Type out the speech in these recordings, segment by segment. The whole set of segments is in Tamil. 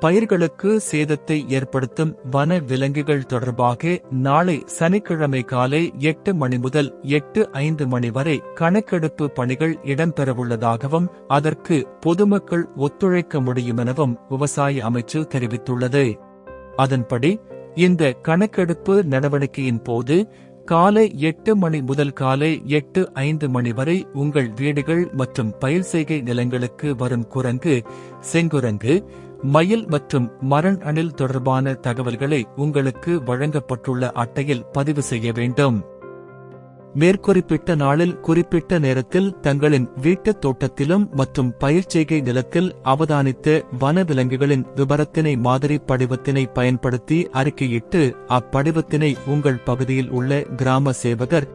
பயிர்களுக்கு சேதத்தை ஏற்படுத்தும் வன விலங்குகள் தொடர்பாக நாளை சனிக்கிழமை காலை எட்டு மணி முதல் எட்டு ஐந்து மணி வரை கணக்கெடுப்பு பணிகள் இடம்பெறவுள்ளதாகவும் அதற்கு பொதுமக்கள் ஒத்துழைக்க முடியும் எனவும் விவசாய அமைச்சு தெரிவித்துள்ளது. அதன்படி இந்த கணக்கெடுப்பு நடவடிக்கையின் போது காலை எட்டு மணி முதல் காலை எட்டு ஐந்து மணி வரை உங்கள் வீடுகள் மற்றும் பயிர் செய்கை நிலங்களுக்கு வரும் குரங்கு செங்குரங்கு மயில் மற்றும் மரண் அணில் தொடர்பான தகவல்களை உங்களுக்கு வழங்கப்பட்டுள்ள அட்டையில் பதிவு செய்ய வேண்டும். மேற்குறிப்பிட்ட நாளில் குறிப்பிட்ட நேரத்தில் தங்களின் வீட்டுத் தோட்டத்திலும் மற்றும் பயிர்ச்செய்கை நிலத்தில் அவதானித்த வனவிலங்குகளின் விபரத்தினை மாதிரி படிவத்தினை பயன்படுத்தி அறிக்கையிட்டு அப்படிவத்தினை உங்கள் பகுதியில் உள்ள கிராம சேவகர்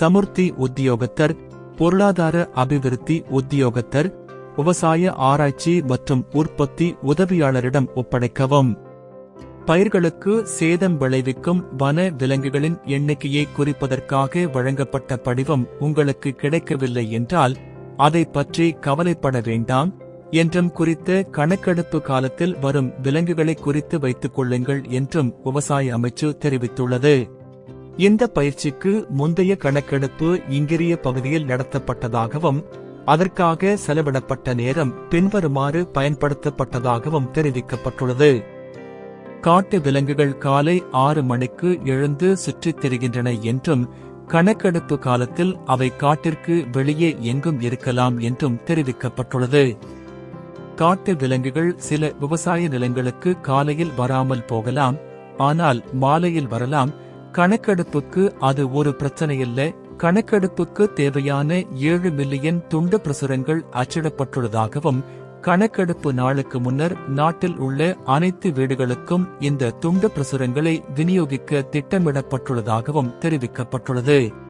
சமுர்த்தி உத்தியோகத்தர் பொருளாதார அபிவிருத்தி உத்தியோகத்தர் விவசாய ஆராய்ச்சி மற்றும் உற்பத்தி உதவியாளரிடம் ஒப்படைக்கவும். பயிர்களுக்கு சேதம் விளைவிக்கும் வன விலங்குகளின் எண்ணிக்கையை குறிப்பதற்காக வழங்கப்பட்ட படிவம் உங்களுக்கு கிடைக்கவில்லை என்றால் அதை பற்றி கவலைப்பட வேண்டாம். என்றும் குறித்த கணக்கெடுப்பு காலத்தில் வரும் விலங்குகளை குறித்து வைத்துக் கொள்ளுங்கள் என்றும் விவசாய அமைச்சு தெரிவித்துள்ளது. இந்த பயிற்சிக்கு முந்தைய கணக்கெடுப்பு இங்கிரிய பகுதியில் நடத்தப்பட்டதாகவும் அதற்காக செலவிடப்பட்ட நேரம் பின்வருமாறு பயன்படுத்தப்பட்டதாகவும் தெரிவிக்கப்பட்டுள்ளது. காட்டு விலங்குகள் காலை ஆறு மணிக்கு எழுந்து சுற்றித் திரிகின்றன என்றும் கணக்கெடுப்பு காலத்தில் அவை காட்டிற்கு வெளியே எங்கும் இருக்கலாம் என்றும் தெரிவிக்கப்பட்டுள்ளது. காட்டு விலங்குகள் சில விவசாய நிலங்களுக்கு காலையில் வராமல் போகலாம் ஆனால் மாலையில் வரலாம். கணக்கெடுப்புக்கு அது ஒரு பிரச்சனையில்லை கணக்கெடுப்புக்கு தேவையான ஏழு மில்லியன் துண்டு பிரசுரங்கள் அச்சிடப்பட்டுள்ளதாகவும் கணக்கெடுப்பு நாளுக்கு முன்னர் நாட்டில் உள்ள அனைத்து வீடுகளுக்கும் இந்த துண்டு பிரசுரங்களை விநியோகிக்க திட்டமிடப்பட்டுள்ளதாகவும் தெரிவிக்கப்பட்டுள்ளது.